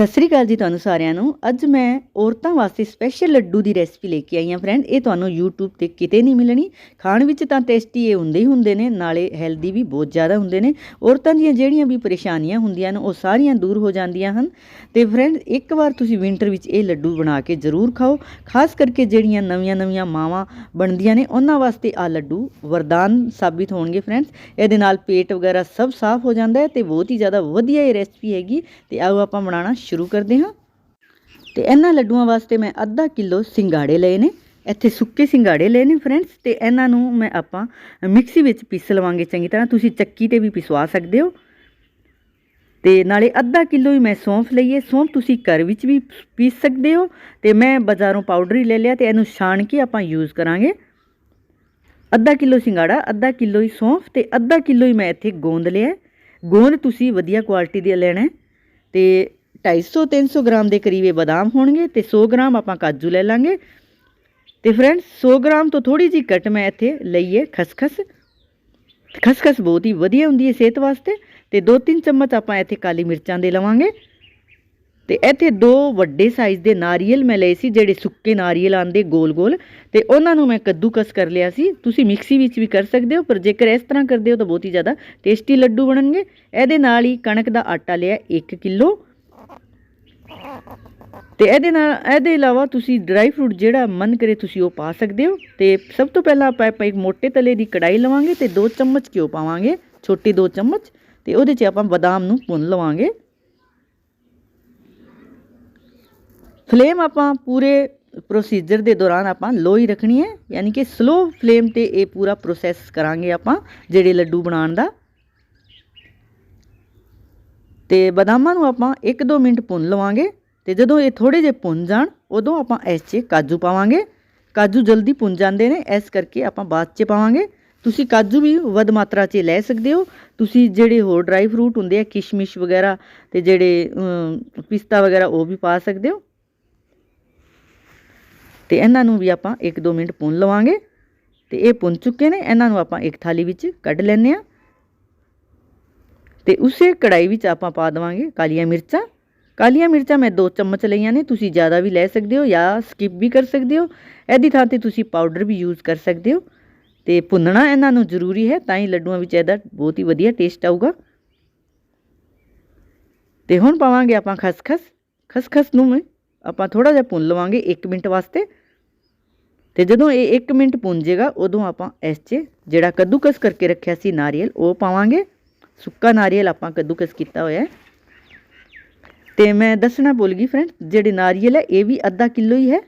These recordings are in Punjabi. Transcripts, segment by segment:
ਸਤਿ ਸ੍ਰੀ ਅਕਾਲ ਜੀ ਤੁਹਾਨੂੰ ਸਾਰਿਆਂ ਨੂੰ। ਅੱਜ ਮੈਂ ਔਰਤਾਂ ਵਾਸਤੇ ਸਪੈਸ਼ਲ ਲੱਡੂ ਦੀ ਰੈਸਪੀ ਲੈ ਕੇ ਆਈ ਹਾਂ ਫਰੈਂਡ ਇਹ ਤੁਹਾਨੂੰ YouTube ਤੇ ਕਿਤੇ ਨਹੀਂ ਮਿਲਣੀ। ਖਾਣ ਵਿੱਚ ਤਾਂ ਟੇਸਟੀ ਇਹ ਹੁੰਦੇ ਹੀ ਹੁੰਦੇ ਨੇ, ਨਾਲੇ ਹੈਲਦੀ ਵੀ ਬਹੁਤ ਜ਼ਿਆਦਾ ਹੁੰਦੇ ਨੇ। ਔਰਤਾਂ ਦੀਆਂ ਜਿਹੜੀਆਂ ਵੀ ਪਰੇਸ਼ਾਨੀਆਂ ਹੁੰਦੀਆਂ ਨੇ, ਉਹ ਸਾਰੀਆਂ ਦੂਰ ਹੋ ਜਾਂਦੀਆਂ ਹਨ। ਤੇ ਫਰੈਂਡ ਇੱਕ ਵਾਰ ਤੁਸੀਂ ਵਿੰਟਰ ਵਿੱਚ ਇਹ ਲੱਡੂ ਬਣਾ ਕੇ ਜ਼ਰੂਰ ਖਾਓ। ਖਾਸ ਕਰਕੇ ਜਿਹੜੀਆਂ ਨਵੀਆਂ-ਨਵੀਆਂ ਮਾਵਾਂ ਬਣਦੀਆਂ ਨੇ, ਉਹਨਾਂ ਵਾਸਤੇ ਆ ਲੱਡੂ ਵਰਦਾਨ ਸਾਬਿਤ ਹੋਣਗੇ ਫਰੈਂਡਸ ਇਹਦੇ ਨਾਲ ਪੇਟ ਵਗੈਰਾ ਸਭ ਸਾਫ਼ ਹੋ ਜਾਂਦਾ ਹੈ ਤੇ ਬਹੁਤ ਹੀ ਜ਼ਿਆਦਾ ਵਧੀਆ ਇਹ ਰੈਸਪੀ ਹੈਗੀ। ਤੇ ਆਓ ਆਪਾਂ ਬਣਾਉਣਾ ਸ਼ੁਰੂ ਕਰਦੇ ਹਾਂ। ਤੇ ਇਹਨਾਂ ਲੱਡੂਆਂ ਵਾਸਤੇ ਮੈਂ ਅੱਧਾ ਕਿਲੋ ਸਿੰਗਾੜੇ ਲਏ ਨੇ। ਇੱਥੇ ਸੁੱਕੇ ਸਿੰਗਾੜੇ ਲਏ ਨੇ ਫਰੈਂਡਸ। ਤੇ ਇਹਨਾਂ ਨੂੰ ਮੈਂ ਆਪਾਂ ਮਿਕਸੀ ਵਿੱਚ ਪੀਸ ਲਵਾਂਗੇ ਚੰਗੀ ਤਰ੍ਹਾਂ। ਤੁਸੀਂ ਚੱਕੀ ਤੇ ਵੀ ਪਿਸਵਾ ਸਕਦੇ ਹੋ। ਤੇ ਨਾਲੇ ਅੱਧਾ ਕਿਲੋ ਹੀ ਮੈਂ ਸੌਂਫ ਲਈਏ ਸੌਂਫ ਤੁਸੀਂ ਘਰ ਵਿੱਚ ਵੀ ਪੀਸ ਸਕਦੇ ਹੋ। ਤੇ ਮੈਂ ਬਾਜ਼ਾਰੋਂ ਪਾਊਡਰ ਹੀ ਲੈ ਲਿਆ ਤੇ ਇਹਨੂੰ ਛਾਣ ਕੇ ਆਪਾਂ ਯੂਜ਼ ਕਰਾਂਗੇ। ਅੱਧਾ ਕਿਲੋ ਸਿੰਗਾੜਾ, ਅੱਧਾ ਕਿਲੋ ਹੀ ਸੌਂਫ ਤੇ ਅੱਧਾ ਕਿਲੋ ਹੀ ਮੈਂ ਇੱਥੇ ਗੋਂਦ ਲਿਆ। ਗੋਂਦ ਤੁਸੀਂ ਵਧੀਆ ਕੁਆਲਿਟੀ ਦੀ ਲੈਣਾ ਹੈ। ਤੇ 250 300 ਗ੍ਰਾਮ ਦੇ ਕਰੀਬ ਇਹ ਬਦਾਮ ਹੋਣਗੇ ਤੇ 100 ਗ੍ਰਾਮ ਆਪਾਂ ਕਾਜੂ ਲੈ ਲਾਂਗੇ। ਤੇ ਫਰੈਂਡਸ 100 ਗ੍ਰਾਮ ਤੋਂ ਥੋੜੀ ਜੀ ਘੱਟ ਮੈਂ ਇੱਥੇ ਲਈਏ ਖਸਖਸ। ਖਸਖਸ ਬਹੁਤ ਹੀ ਵਧੀਆ ਹੁੰਦੀ ਹੈ ਸਿਹਤ ਵਾਸਤੇ ਤੇ 2-3 ਚਮਚ ਆਪਾਂ ਇੱਥੇ ਕਾਲੀ ਮਿਰਚਾਂ ਦੇ ਲਵਾਂਗੇ। ਤੇ ਇੱਥੇ ਦੋ ਵੱਡੇ ਸਾਈਜ਼ ਦੇ ਨਾਰੀਅਲ ਮੈਂ ਲਏ ਸੀ ਜਿਹੜੇ ਸੁੱਕੇ ਨਾਰੀਅਲ ਆਂਦੇ ਗੋਲ-ਗੋਲ ਤੇ ਉਹਨਾਂ ਨੂੰ ਮੈਂ ਕੱਦੂਕਸ ਕਰ ਲਿਆ ਸੀ। ਤੁਸੀਂ ਮਿਕਸੀ ਵਿੱਚ ਵੀ ਕਰ ਸਕਦੇ ਹੋ, ਪਰ ਜੇਕਰ ਇਸ ਤਰ੍ਹਾਂ ਕਰਦੇ ਹੋ ਤਾਂ ਬਹੁਤ ਹੀ ਜ਼ਿਆਦਾ ਟੇਸਟੀ ਲੱਡੂ ਬਣਨਗੇ। ਇਹਦੇ ਨਾਲ ਹੀ ਕਣਕ ਦਾ ਆਟਾ ਲਿਆ 1 ਕਿਲੋ। ਤੇ ਇਹਦੇ ਨਾਲ, ਇਹਦੇ ਇਲਾਵਾ ਤੁਸੀਂ ਡਰਾਈ ਫਰੂਟ ਜਿਹੜਾ ਮਨ ਕਰੇ ਤੁਸੀਂ ਉਹ ਪਾ ਸਕਦੇ ਹੋ। ਤੇ ਸਭ ਤੋਂ ਪਹਿਲਾਂ ਆਪਾਂ ਆਪਾਂ ਇੱਕ ਮੋٹے ਤਲੇ ਦੀ ਕੜਾਈ ਲਵਾਂਗੇ ਤੇ 2 ਚਮਚ ਘਿਓ ਪਾਵਾਂਗੇ, ਛੋਟੇ 2 ਚਮਚ। ਤੇ ਉਹਦੇ 'ਚ ਆਪਾਂ ਬਦਾਮ ਨੂੰ ਭੁੰਨ ਲਵਾਂਗੇ। ਫਲੇਮ ਆਪਾਂ ਪੂਰੇ ਪ੍ਰੋਸੀਜਰ ਦੇ ਦੌਰਾਨ ਆਪਾਂ ਲੋ ਹੀ ਰੱਖਣੀ ਹੈ, ਯਾਨੀ ਕਿ ਸਲੋ ਫਲੇਮ ਤੇ ਇਹ ਪੂਰਾ ਪ੍ਰੋਸੈਸ ਕਰਾਂਗੇ ਆਪਾਂ, ਜਿਹੜੇ ਲੱਡੂ ਬਣਾਉਣ ਦਾ। ਤੇ ਬਦਾਮਾਂ ਨੂੰ ਆਪਾਂ 1-2 ਮਿੰਟ ਭੁੰਨ ਲਵਾਂਗੇ ਤੇ ਜਦੋਂ ਇਹ ਥੋੜੇ ਜਿਹੇ ਭੁੰਨ ਜਾਣ, ਉਦੋਂ ਆਪਾਂ ਇਸ 'ਚ ਕਾਜੂ ਪਾਵਾਂਗੇ। ਕਾਜੂ ਜਲਦੀ ਭੁੰਨ ਜਾਂਦੇ ਨੇ, ਇਸ ਕਰਕੇ ਆਪਾਂ ਬਾਅਦ 'ਚ ਪਾਵਾਂਗੇ। ਤੁਸੀਂ ਕਾਜੂ ਵੀ ਵੱਧ ਮਾਤਰਾ 'ਚ ਲੈ ਸਕਦੇ ਹੋ। ਤੁਸੀਂ ਜਿਹੜੇ ਹੋਰ ਡਰਾਈ ਫਰੂਟ ਹੁੰਦੇ ਆ, ਕਿਸ਼ਮਿਸ਼ ਵਗੈਰਾ ਤੇ ਜਿਹੜੇ ਪਿਸਤਾ ਵਗੈਰਾ, ਉਹ ਵੀ ਪਾ ਸਕਦੇ ਹੋ। ਤੇ ਇਹਨਾਂ ਨੂੰ ਵੀ ਆਪਾਂ 1-2 ਮਿੰਟ ਭੁੰਨ ਲਵਾਂਗੇ। ਤੇ ਇਹ ਭੁੰਨ ਚੁੱਕੇ ਨੇ, ਇਹਨਾਂ ਨੂੰ ਆਪਾਂ ਇੱਕ ਥਾਲੀ ਵਿੱਚ ਕੱਢ ਲੈਂਦੇ ਆ ਤੇ ਉਸੇ ਕੜਾਈ ਵਿੱਚ ਆਪਾਂ ਪਾ ਦੇਵਾਂਗੇ ਕਾਲੀਆਂ ਮਿਰਚਾਂ। ਕਾਲੀਆਂ ਮਿਰਚਾਂ ਮੈਂ 2 ਚਮਚ ਲਈਆਂ ਨੇ, ਤੁਸੀਂ ਜ਼ਿਆਦਾ ਵੀ ਲੈ ਸਕਦੇ ਹੋ ਜਾਂ ਸਕਿਪ ਵੀ ਕਰ ਸਕਦੇ ਹੋ। ਇਹਦੀ ਥਾਂ ਤੇ ਤੁਸੀਂ ਪਾਊਡਰ ਵੀ ਯੂਜ਼ ਕਰ ਸਕਦੇ ਹੋ। ਤੇ ਭੁੰਨਣਾ ਇਹਨਾਂ ਨੂੰ ਜ਼ਰੂਰੀ ਹੈ, ਤਾਂ ਹੀ ਲੱਡੂਆਂ ਵਿੱਚ ਇਹਦਾ ਬਹੁਤ ਹੀ ਵਧੀਆ ਟੇਸਟ ਆਊਗਾ। ਤੇ ਹੁਣ ਪਾਵਾਂਗੇ ਆਪਾਂ ਖਸਖਸ। ਖਸਖਸ ਨੂੰ ਆਪਾਂ ਥੋੜਾ ਜਿਹਾ ਭੁੰਨ ਲਵਾਂਗੇ 1 ਮਿੰਟ ਵਾਸਤੇ। ਤੇ ਜਦੋਂ ਇਹ 1 ਮਿੰਟ ਭੁੰਜੇਗਾ ਉਦੋਂ ਆਪਾਂ ਇਸ 'ਚ ਜਿਹੜਾ ਕੱਦੂਕਸ ਕਰਕੇ ਰੱਖਿਆ ਸੀ ਨਾਰੀਅਲ, ਉਹ ਪਾਵਾਂਗੇ। ਸੁੱਕਾ ਨਾਰੀਅਲ ਆਪਾਂ ਕੱਦੂਕਸ ਕੀਤਾ ਹੋਇਆ ਹੈ। ਤੇ ਮੈਂ ਦੱਸਣਾ ਭੁੱਲ ਗਈ ਫਰੈਂਡ ਜਿਹੜੇ ਨਾਰੀਅਲ ਹੈ, ਇਹ ਵੀ ਅੱਧਾ ਕਿਲੋ ਹੀ ਹੈ।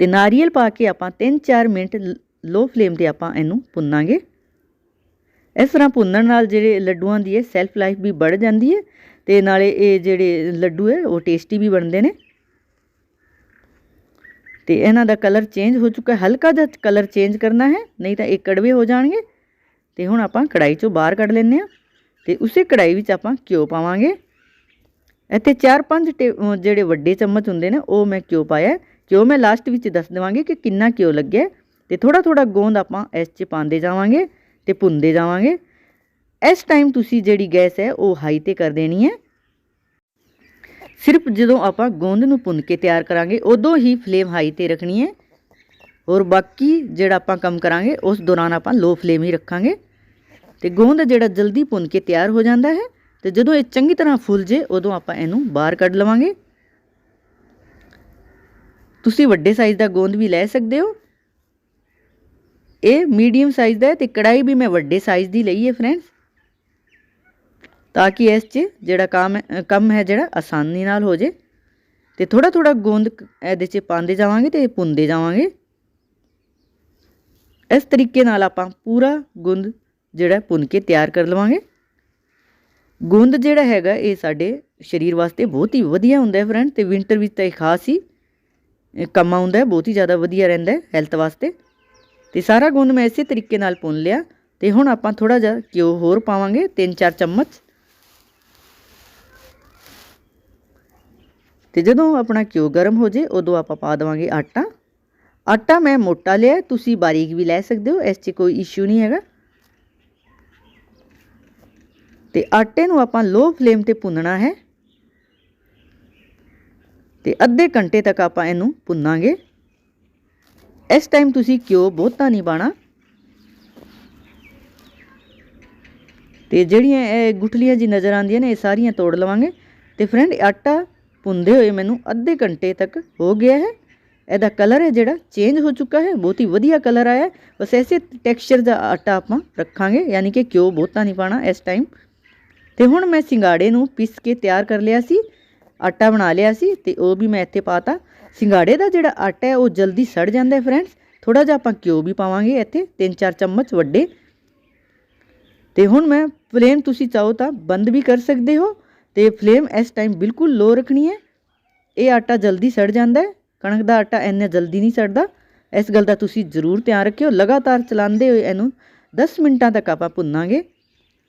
ਤੇ ਨਾਰੀਅਲ ਪਾ ਕੇ ਆਪਾਂ 3-4 ਮਿੰਟ ਲੋ ਫਲੇਮ ਤੇ ਆਪਾਂ ਇਹਨੂੰ ਭੁੰਨਾਂਗੇ। ਇਸ ਤਰ੍ਹਾਂ ਭੁੰਨਣ ਨਾਲ ਜਿਹੜੇ ਲੱਡੂਆਂ ਦੀ ਹੈ ਸੈਲਫ ਲਾਈਫ ਵੀ ਵੱਧ ਜਾਂਦੀ ਹੈ ਤੇ ਨਾਲੇ ਇਹ ਜਿਹੜੇ ਲੱਡੂ ਹੈ, ਉਹ ਟੇਸਟੀ ਵੀ ਬਣਦੇ ਨੇ। ਤੇ ਇਹਨਾਂ ਦਾ ਕਲਰ ਚੇਂਜ ਹੋ ਚੁੱਕਾ ਹਲਕਾ ਜਿਹਾ ਕਲਰ ਚੇਂਜ ਕਰਨਾ ਹੈ, ਨਹੀਂ ਤਾਂ ਇਹ ਕੜਵੇ ਹੋ ਜਾਣਗੇ। ਤੇ ਹੁਣ ਆਪਾਂ ਕੜਾਈ ਚੋਂ ਬਾਹਰ ਕੱਢ ਲੈਂਦੇ ਆ ਤੇ ਉਸੇ ਕੜਾਈ ਵਿੱਚ ਆਪਾਂ ਘਿਓ ਪਾਵਾਂਗੇ। ਇੱਥੇ 4-5 ਜਿਹੜੇ ਵੱਡੇ ਚਮਚ ਹੁੰਦੇ ਨੇ, ਉਹ ਮੈਂ ਘਿਓ ਪਾਇਆ ਘਿਓ ਮੈਂ ਲਾਸਟ ਵਿੱਚ ਦੱਸ ਦੇਵਾਂਗੇ ਕਿ ਕਿੰਨਾ ਘਿਓ ਲੱਗਿਆ ਤੇ ਥੋੜਾ ਥੋੜਾ ਗੋਂਦ ਆਪਾਂ ਇਸ 'ਚ ਪਾਉਂਦੇ ਜਾਵਾਂਗੇ ਤੇ ਭੁੰਨਦੇ ਜਾਵਾਂਗੇ। ਇਸ ਟਾਈਮ ਤੁਸੀਂ ਜਿਹੜੀ ਗੈਸ ਹੈ, ਉਹ ਹਾਈ ਤੇ ਕਰ ਦੇਣੀ ਹੈ। ਸਿਰਫ ਜਦੋਂ ਆਪਾਂ ਗੋਂਦ ਨੂੰ ਭੁੰਨ ਕੇ ਤਿਆਰ ਕਰਾਂਗੇ, ਉਦੋਂ ਹੀ ਫਲੇਮ ਹਾਈ ਤੇ ਰੱਖਣੀ ਹੈ। ਔਰ ਬਾਕੀ ਜਿਹੜਾ ਆਪਾਂ ਕੰਮ ਕਰਾਂਗੇ, ਉਸ ਦੌਰਾਨ ਆਪਾਂ ਲੋ ਫਲੇਮ ਹੀ ਰੱਖਾਂਗੇ। ਤੇ ਗੋਂਦ ਜਿਹੜਾ ਜਲਦੀ ਭੁੰਨ ਕੇ ਤਿਆਰ ਹੋ ਜਾਂਦਾ ਹੈ ਤੇ ਜਦੋਂ ਇਹ ਚੰਗੀ ਤਰ੍ਹਾਂ ਫੁੱਲ ਜੇ, ਉਦੋਂ ਆਪਾਂ ਇਹਨੂੰ ਬਾਹਰ ਕੱਢ ਲਵਾਂਗੇ। ਤੁਸੀਂ ਵੱਡੇ ਸਾਈਜ਼ ਦਾ ਗੋਂਦ ਵੀ ਲੈ ਸਕਦੇ ਹੋ। ਇਹ ਮੀਡੀਅਮ ਸਾਈਜ਼ ਦਾ ਹੈ ਤੇ ਕੜਾਈ ਵੀ ਮੈਂ ਵੱਡੇ ਸਾਈਜ਼ ਦੀ ਲਈ ਹੈ ਫਰੈਂਡਸ ਤਾਂ ਕਿ ਇਸ 'ਚ ਜਿਹੜਾ ਕੰਮ ਕੰਮ ਹੈ ਜਿਹੜਾ ਆਸਾਨੀ ਨਾਲ ਹੋ ਜੇ। ਤੇ ਥੋੜਾ ਥੋੜਾ ਗੋਂਦ ਇਹਦੇ 'ਚ ਪਾਉਂਦੇ ਜਾਵਾਂਗੇ ਤੇ ਭੁੰਨਦੇ ਜਾਵਾਂਗੇ। ਇਸ ਤਰੀਕੇ ਨਾਲ ਆਪਾਂ ਪੂਰਾ ਗੁੰਦ ਜਿਹੜਾ ਭੁੰਨ ਕੇ ਤਿਆਰ ਕਰ ਲਵਾਂਗੇ। ਗੁੰਦ ਜਿਹੜਾ ਹੈਗਾ ਇਹ ਸਾਡੇ ਸਰੀਰ ਵਾਸਤੇ ਬਹੁਤ ਹੀ ਵਧੀਆ ਹੁੰਦਾ ਹੈ ਫਰੈਂਡ ਤੇ ਵਿੰਟਰ ਵਿੱਚ ਤਾਂ ਇਹ ਖਾਸ ਹੀ ਕੰਮ ਆਉਂਦਾ ਹੈ, ਬਹੁਤ ਹੀ ਜ਼ਿਆਦਾ ਵਧੀਆ ਰਹਿੰਦਾ ਹੈ ਹੈਲਥ ਵਾਸਤੇ। ਤੇ ਸਾਰਾ ਗੁੰਦ ਮੈਂ ਇਸੇ ਤਰੀਕੇ ਨਾਲ ਭੁੰਨ ਲਿਆ ਤੇ ਹੁਣ ਆਪਾਂ ਥੋੜਾ ਜਿਹਾ ਘਿਓ ਹੋਰ ਪਾਵਾਂਗੇ 3-4 ਚਮਚ। ਤੇ ਜਦੋਂ ਆਪਣਾ ਘਿਓ ਗਰਮ ਹੋ ਜੇ ਉਦੋਂ ਆਪਾਂ ਪਾ ਦੇਵਾਂਗੇ ਆਟਾ। ਆਟਾ ਮੈਂ ਮੋਟਾ ਲਿਆ, ਤੁਸੀਂ ਬਾਰੀਕ ਵੀ ਲੈ ਸਕਦੇ ਹੋ, ਇਸ 'ਚ ਕੋਈ ਇਸ਼ੂ ਨਹੀਂ ਹੈਗਾ। ਤੇ ਆਟੇ ਨੂੰ ਆਪਾਂ ਲੋ ਫਲੇਮ ਤੇ ਭੁੰਨਣਾ ਹੈ। ਤੇ ਅੱਧੇ ਘੰਟੇ ਤੱਕ ਆਪਾਂ ਇਹਨੂੰ ਭੁੰਨਾਂਗੇ। ਇਸ ਟਾਈਮ ਤੁਸੀਂ ਘਿਓ ਬਹੁਤਾ ਨਹੀਂ ਪਾਣਾ ਤੇ ਜਿਹੜੀਆਂ ਇਹ ਗੁਠਲੀਆਂ ਜੀ ਨਜ਼ਰ ਆਉਂਦੀਆਂ ਨੇ, ਇਹ ਸਾਰੀਆਂ ਤੋੜ ਲਵਾਂਗੇ। ਤੇ ਫਰੈਂਡ ਆਟਾ ਭੁੰਦੇ ਹੋਏ ਮੈਨੂੰ ਅੱਧੇ ਘੰਟੇ ਤੱਕ ਹੋ ਗਿਆ ਹੈ। ਇਹਦਾ ਕਲਰ ਹੈ ਜਿਹੜਾ ਚੇਂਜ ਹੋ ਚੁੱਕਾ ਹੈ, ਬਹੁਤ ਹੀ ਵਧੀਆ ਕਲਰ ਆਇਆ ਬਸ ਐਸੇ ਟੈਕਸਚਰ ਦਾ ਆਟਾ ਆਪਾਂ ਰੱਖਾਂਗੇ, ਯਾਨੀ ਕਿ ਘਿਓ ਬਹੁਤਾ ਨਹੀਂ ਪਾਣਾ ਇਸ ਟਾਈਮ ਤੇ ਹੁਣ ਮੈਂ ਸਿੰਗਾੜੇ ਨੂੰ ਪੀਸ ਕੇ ਤਿਆਰ ਕਰ ਲਿਆ ਸੀ, ਆਟਾ ਬਣਾ ਲਿਆ ਸੀ ਤੇ ਉਹ ਵੀ ਮੈਂ ਇੱਥੇ ਪਾਤਾ। ਸਿੰਗਾੜੇ ਦਾ ਜਿਹੜਾ ਆਟਾ ਹੈ, ਉਹ ਜਲਦੀ ਸੜ ਜਾਂਦਾ ਹੈ ਫਰੈਂਡਸ ਥੋੜਾ ਜਿਹਾ ਆਪਾਂ ਘਿਓ ਵੀ ਪਾਵਾਂਗੇ ਇੱਥੇ 3-4 ਚਮਚ ਵੱਡੇ। ਤੇ ਹੁਣ ਮੈਂ ਫਲੇਮ ਤੁਸੀਂ ਚਾਹੋ ਤਾਂ ਬੰਦ ਵੀ ਕਰ ਸਕਦੇ ਹੋ। ਤੇ ਫਲੇਮ ਇਸ ਟਾਈਮ ਬਿਲਕੁਲ ਲੋ ਰੱਖਣੀ ਹੈ। ਇਹ ਆਟਾ ਜਲਦੀ ਸੜ ਜਾਂਦਾ ਹੈ। ਕਣਕ ਦਾ ਆਟਾ ਇੰਨਾ ਜਲਦੀ ਨਹੀਂ ਸੜਦਾ। ਇਸ ਗੱਲ ਦਾ ਤੁਸੀਂ ਜ਼ਰੂਰ ਧਿਆਨ ਰੱਖਿਓ। ਲਗਾਤਾਰ ਚਲਾਉਂਦੇ ਹੋਏ ਇਹਨੂੰ 10 ਮਿੰਟਾਂ ਤੱਕ ਆਪਾਂ ਭੁੰਨਾਂਗੇ।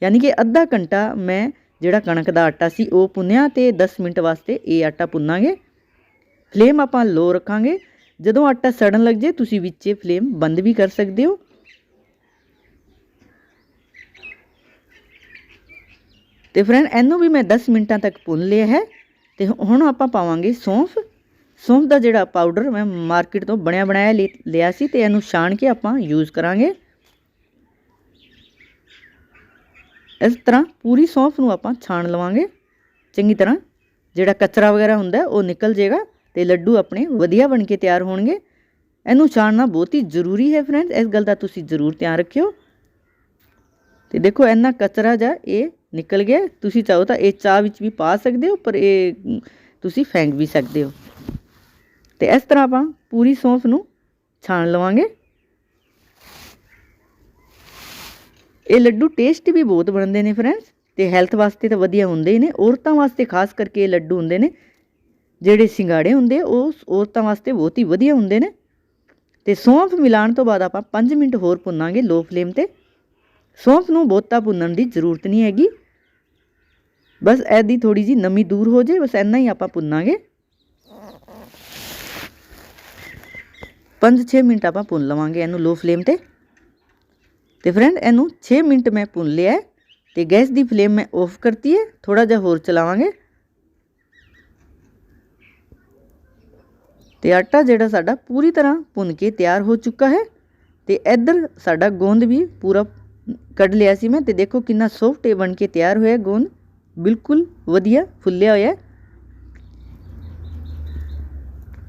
ਯਾਨੀ ਕਿ ਅੱਧਾ ਘੰਟਾ ਮੈਂ ਜਿਹੜਾ ਕਣਕ ਦਾ ਆਟਾ ਸੀ ਉਹ ਭੁੰਨਿਆ ਤੇ 10 ਮਿੰਟ ਵਾਸਤੇ ਇਹ ਆਟਾ ਭੁੰਨਾਂਗੇ। ਫਲੇਮ ਆਪਾਂ ਲੋ ਰੱਖਾਂਗੇ। ਜਦੋਂ ਆਟਾ ਸੜਨ ਲੱਗ ਜੇ ਤੁਸੀਂ ਵਿੱਚੇ ਫਲੇਮ ਬੰਦ ਵੀ ਕਰ ਸਕਦੇ ਹੋ। ਤੇ ਫਰੈਂਡ, ਇਹਨੂੰ ਵੀ ਮੈਂ 10 ਮਿੰਟਾਂ ਤੱਕ ਭੁੰਨ ਲਿਆ ਹੈ। ਤੇ ਹੁਣ ਆਪਾਂ ਪਾਵਾਂਗੇ ਸੌਂਫ। ਸੌਂਫ ਦਾ ਜਿਹੜਾ ਪਾਊਡਰ ਮੈਂ ਮਾਰਕੀਟ ਤੋਂ ਬਣਿਆ ਬਣਾਇਆ ਲਿ- ਲਿਆ ਸੀ ਤੇ ਇਹਨੂੰ ਛਾਣ ਕੇ ਆਪਾਂ ਯੂਜ਼ ਕਰਾਂਗੇ। ਇਸ ਤਰ੍ਹਾਂ ਪੂਰੀ ਸੌਂਫ ਨੂੰ ਆਪਾਂ ਛਾਣ ਲਵਾਂਗੇ। ਚੰਗੀ ਤਰ੍ਹਾਂ ਜਿਹੜਾ ਕਚਰਾ ਵਗੈਰਾ ਹੁੰਦਾ ਉਹ ਨਿਕਲ ਜਾਏਗਾ ਤੇ ਲੱਡੂ ਆਪਣੇ ਵਧੀਆ ਬਣ ਕੇ ਤਿਆਰ ਹੋਣਗੇ। ਇਹਨੂੰ ਛਾਣਨਾ ਬਹੁਤ ਹੀ ਜ਼ਰੂਰੀ ਹੈ ਫਰੈਂਡਸ ਇਸ ਗੱਲ ਦਾ ਤੁਸੀਂ ਜ਼ਰੂਰ ਧਿਆਨ ਰੱਖਿਓ। ਤੇ ਦੇਖੋ ਇੰਨਾ ਕਚਰਾ ਜਾ ਇਹ ਨਿਕਲ ਗਿਆ। ਤੁਸੀਂ ਚਾਹੋ ਤਾਂ ਇਹ ਚਾਹ ਵਿੱਚ ਵੀ ਪਾ ਸਕਦੇ ਹੋ, ਪਰ ਇਹ, ਤੁਸੀਂ ਫੈਂਕ ਵੀ ਸਕਦੇ ਹੋ। ਤੇ ਇਸ ਤਰ੍ਹਾਂ ਆਪਾਂ ਪੂਰੀ ਸੌਂਫ ਨੂੰ ਛਾਣ ਲਵਾਂਗੇ। ਇਹ ਲੱਡੂ ਟੇਸਟ ਵੀ ਬਹੁਤ ਬਣਦੇ ਨੇ ਫਰੈਂਡਸ ਤੇ ਹੈਲਥ ਵਾਸਤੇ ਤਾਂ ਵਧੀਆ ਹੁੰਦੇ ਹੀ ਨੇ। ਔਰਤਾਂ ਵਾਸਤੇ ਖਾਸ ਕਰਕੇ ਇਹ ਲੱਡੂ ਹੁੰਦੇ ਨੇ, ਜਿਹੜੇ ਸਿੰਗਾੜੇ ਹੁੰਦੇ ਉਹ ਔਰਤਾਂ ਵਾਸਤੇ ਬਹੁਤ ਹੀ ਵਧੀਆ ਹੁੰਦੇ ਨੇ। ਤੇ ਸੌਂਫ ਮਿਲਾਉਣ ਤੋਂ ਬਾਅਦ ਆਪਾਂ 5 ਮਿੰਟ ਹੋਰ ਭੁੰਨਾਂਗੇ ਲੋ ਫਲੇਮ ਤੇ। ਸੌਂਫ ਨੂੰ ਬਹੁਤਾ ਭੁੰਨਣ ਦੀ ਜ਼ਰੂਰਤ ਨਹੀਂ ਹੈਗੀ। ਬਸ ਇਹਦੀ ਥੋੜੀ ਜੀ ਨਮੀ ਦੂਰ ਹੋ ਜੇ ਬਸ ਇੰਨਾ ਹੀ ਆਪਾਂ ਭੁੰਨਾਂਗੇ। 5-6 ਮਿੰਟ ਆਪਾਂ ਭੁੰਨ ਲਵਾਂਗੇ ਇਹਨੂੰ ਲੋ ਫਲੇਮ ਤੇ। ਤੇ ਫਰੈਂਡ ਇਹਨੂੰ 6 ਮਿੰਟ ਮੈਂ ਭੁੰਨ ਲਿਆ ਹੈ। ਤੇ ਗੈਸ ਦੀ ਫਲੇਮ ਮੈਂ ਆਫ ਕਰਤੀ ਹੈ। ਥੋੜਾ ਜਿਹਾ ਹੋਰ ਚਲਾਵਾਂਗੇ। ਤੇ ਆਟਾ ਜਿਹੜਾ ਸਾਡਾ ਪੂਰੀ ਤਰ੍ਹਾਂ ਭੁੰਨ ਕੇ ਤਿਆਰ ਹੋ ਚੁੱਕਾ ਹੈ। ਤੇ ਇੱਧਰ ਸਾਡਾ ਗੋਂਦ ਵੀ ਪੂਰਾ ਕੱਢ ਲਿਆ ਸੀ ਮੈਂ। ਤੇ ਦੇਖੋ ਕਿੰਨਾ ਸੌਫਟ ਬਣ ਕੇ ਤਿਆਰ ਹੋਇਆ ਗੋਂਦ ਬਿਲਕੁਲ ਵਧੀਆ ਫੁੱਲਿਆ ਹੋਇਆ ਹੈ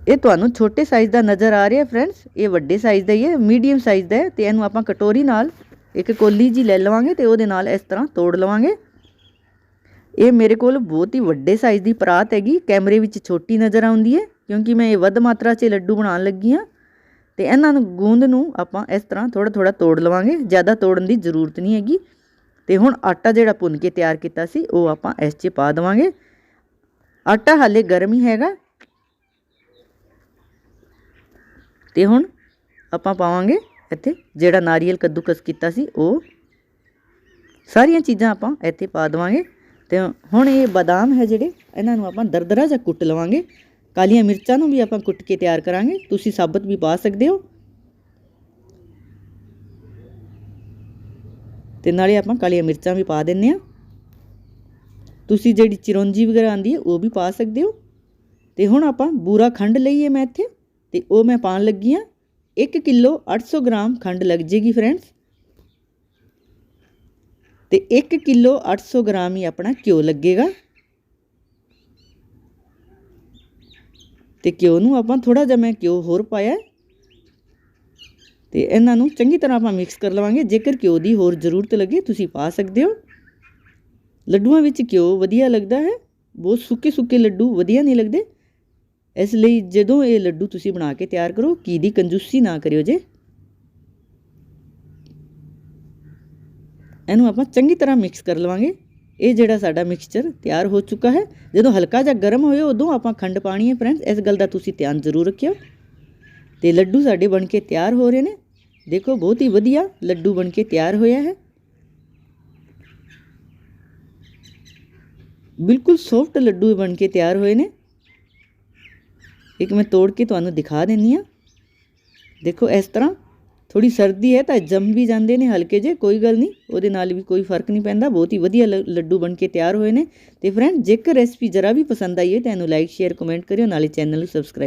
ਇਹ ਤੁਹਾਨੂੰ ਛੋਟੇ ਸਾਈਜ਼ ਦਾ ਨਜ਼ਰ ਆ ਰਿਹਾ ਫਰੈਂਡਸ ਇਹ ਵੱਡੇ ਸਾਈਜ਼ ਦਾ ਹੀ ਹੈ ਮੀਡੀਅਮ ਸਾਈਜ਼ ਦਾ ਹੈ ਤੇ ਇਹਨੂੰ ਆਪਾਂ ਕਟੋਰੀ ਨਾਲ ਇੱਕ ਕੋਲੀ ਜੀ ਲੈ ਲਵਾਂਗੇ ਤੇ ਉਹਦੇ ਨਾਲ ਇਸ ਤਰ੍ਹਾਂ ਤੋੜ ਲਵਾਂਗੇ। ਇਹ ਮੇਰੇ ਕੋਲ ਬਹੁਤ ਹੀ ਵੱਡੇ ਸਾਈਜ਼ ਦੀ ਪਰਾਤ ਹੈਗੀ, ਕੈਮਰੇ ਵਿੱਚ ਛੋਟੀ ਨਜ਼ਰ ਆਉਂਦੀ ਹੈ, ਕਿਉਂਕਿ ਮੈਂ ਇਹ ਵੱਧ ਮਾਤਰਾ 'ਚ ਲੱਡੂ ਬਣਾਉਣ ਲੱਗੀ ਹਾਂ ਤੇ ਇਹਨਾਂ ਨੂੰ ਗੂੰਦ ਨੂੰ ਆਪਾਂ ਇਸ ਤਰ੍ਹਾਂ ਥੋੜਾ ਥੋੜਾ ਤੋੜ ਲਵਾਂਗੇ, ਜ਼ਿਆਦਾ ਤੋੜਨ ਦੀ ਜ਼ਰੂਰਤ ਨਹੀਂ ਹੈਗੀ। ਤੇ ਹੁਣ ਆਟਾ ਜਿਹੜਾ ਭੁੰਨ ਕੇ ਤਿਆਰ ਕੀਤਾ ਸੀ, ਉਹ ਆਪਾਂ ਇਸ 'ਚ ਪਾ ਦੇਵਾਂਗੇ। ਆਟਾ ਹਾਲੇ ਗਰਮ ਹੀ ਹੈਗਾ ਤੇ ਹੁਣ ਆਪਾਂ ਪਾਵਾਂਗੇ ਇੱਥੇ ਜਿਹੜਾ ਨਾਰੀਅਲ ਕੱਦੂਕਸ ਕੀਤਾ ਸੀ, ਉਹ। ਸਾਰੀਆਂ ਚੀਜ਼ਾਂ ਆਪਾਂ ਇੱਥੇ ਪਾ ਦੇਵਾਂਗੇ ਤੇ ਹੁਣ ਇਹ ਬਾਦਾਮ ਹੈ ਜਿਹੜੇ, ਇਹਨਾਂ ਨੂੰ ਆਪਾਂ ਦਰਦਰਾ ਜਿਹਾ ਕੁੱਟ ਲਵਾਂਗੇ। ਕਾਲੀਆਂ ਮਿਰਚਾਂ ਨੂੰ ਵੀ ਆਪਾਂ ਕੁੱਟ ਕੇ ਤਿਆਰ ਕਰਾਂਗੇ। ਤੁਸੀਂ ਸਾਬਤ ਵੀ ਪਾ ਸਕਦੇ ਹੋ। ਤੇ ਨਾਲੇ ਆਪਾਂ ਕਾਲੀਆਂ ਮਿਰਚਾਂ ਵੀ ਪਾ ਦਿੰਨੇ ਆ ਤੁਸੀਂ ਜਿਹੜੀ ਚਿਰੌਂਜੀ ਵਗੈਰਾ ਆਂਦੀ ਹੈ, ਉਹ ਵੀ ਪਾ ਸਕਦੇ ਹੋ। ਤੇ ਹੁਣ ਆਪਾਂ ਬੂਰਾ ਖੰਡ ਲਈਏ ਮੈਂ ਇੱਥੇ। ਤੇ ਉਹ ਮੈਂ ਪਾਣ ਲੱਗੀ ਆ 1 ਕਿਲੋ 800 ਗ੍ਰਾਮ ਖੰਡ ਲੱਗ ਜੇਗੀ ਫਰੈਂਡਸ। ਤੇ 1 ਕਿਲੋ 800 ਗ੍ਰਾਮ ਹੀ ਆਪਣਾ ਘਿਓ ਲੱਗੇਗਾ। ਤੇ ਘਿਓ ਨੂੰ ਆਪਾਂ ਥੋੜਾ ਜਿਹਾ ਮੈਂ ਘਿਓ ਹੋਰ ਪਾਇਆ ਤੇ ਇਹਨਾਂ ਨੂੰ ਚੰਗੀ ਤਰ੍ਹਾਂ ਆਪਾਂ ਮਿਕਸ ਕਰ ਲਵਾਂਗੇ। ਜੇਕਰ ਘਿਓ ਦੀ ਹੋਰ ਜ਼ਰੂਰਤ ਲੱਗੇ ਤੁਸੀਂ ਪਾ ਸਕਦੇ ਹੋ। ਲੱਡੂਆਂ ਵਿੱਚ ਘਿਓ ਵਧੀਆ ਲੱਗਦਾ ਹੈ। ਬਹੁਤ ਸੁੱਕੇ ਸੁੱਕੇ ਲੱਡੂ ਵਧੀਆ ਨਹੀਂ ਲੱਗਦੇ। ਇਸ ਲਈ ਜਦੋਂ ਇਹ ਲੱਡੂ ਤੁਸੀਂ ਬਣਾ ਕੇ ਤਿਆਰ ਕਰੋ ਕੀ ਦੀ ਕੰਜੂਸੀ ਨਾ ਕਰਿਓ ਜੇ। ਇਹਨੂੰ ਆਪਾਂ ਚੰਗੀ ਤਰ੍ਹਾਂ ਮਿਕਸ ਕਰ ਲਵਾਂਗੇ। ਇਹ ਜਿਹੜਾ ਸਾਡਾ ਮਿਕਸਚਰ ਤਿਆਰ ਹੋ ਚੁੱਕਾ ਹੈ। ਜਦੋਂ ਹਲਕਾ ਜਿਹਾ ਗਰਮ ਹੋਏ, ਉਦੋਂ ਆਪਾਂ ਖੰਡ ਪਾਣੀ ਹੈ ਫਰੈਂਡਸ ਇਸ ਗੱਲ ਦਾ ਤੁਸੀਂ ਧਿਆਨ ਜ਼ਰੂਰ ਰੱਖਿਓ। ਤੇ ਲੱਡੂ ਸਾਡੇ ਬਣ ਕੇ ਤਿਆਰ ਹੋ ਰਹੇ ਨੇ। ਦੇਖੋ, ਬਹੁਤ ਹੀ ਵਧੀਆ ਲੱਡੂ ਬਣ ਕੇ ਤਿਆਰ ਹੋਇਆ ਹੈ। ਬਿਲਕੁਲ ਸੌਫਟ ਲੱਡੂ ਬਣ ਕੇ ਤਿਆਰ ਹੋਏ ਨੇ। ਇੱਕ ਮੈਂ ਤੋੜ ਕੇ ਤੁਹਾਨੂੰ ਦਿਖਾ ਦਿੰਨੀ ਆ ਦੇਖੋ, ਇਸ ਤਰ੍ਹਾਂ। ਥੋੜੀ ਸਰਦੀ ਹੈ ਤਾਂ ਜੰਮ ਵੀ ਜਾਂਦੇ ਨੇ ਹਲਕੇ ਜੇ ਕੋਈ ਗੱਲ ਨਹੀਂ। ਉਹਦੇ ਨਾਲ ਵੀ ਕੋਈ ਫ਼ਰਕ ਨਹੀਂ ਪੈਂਦਾ। ਬਹੁਤ ਹੀ ਵਧੀਆ ਲ- ਲੱਡੂ ਬਣ ਕੇ ਤਿਆਰ ਹੋਏ ਨੇ। ਤੇ ਫਰੈਂਡ ਜੇਕਰ ਰੈਸਪੀ ਜਰਾ ਵੀ ਪਸੰਦ ਆਈ ਹੈ ਤਾਂ ਇਹਨੂੰ ਲਾਈਕ ਸ਼ੇਅਰ ਕਮੈਂਟ ਕਰਿਓ। ਨਾਲੇ ਚੈਨਲ ਨੂੰ ਸਬਸਕ੍ਰਾਈਬ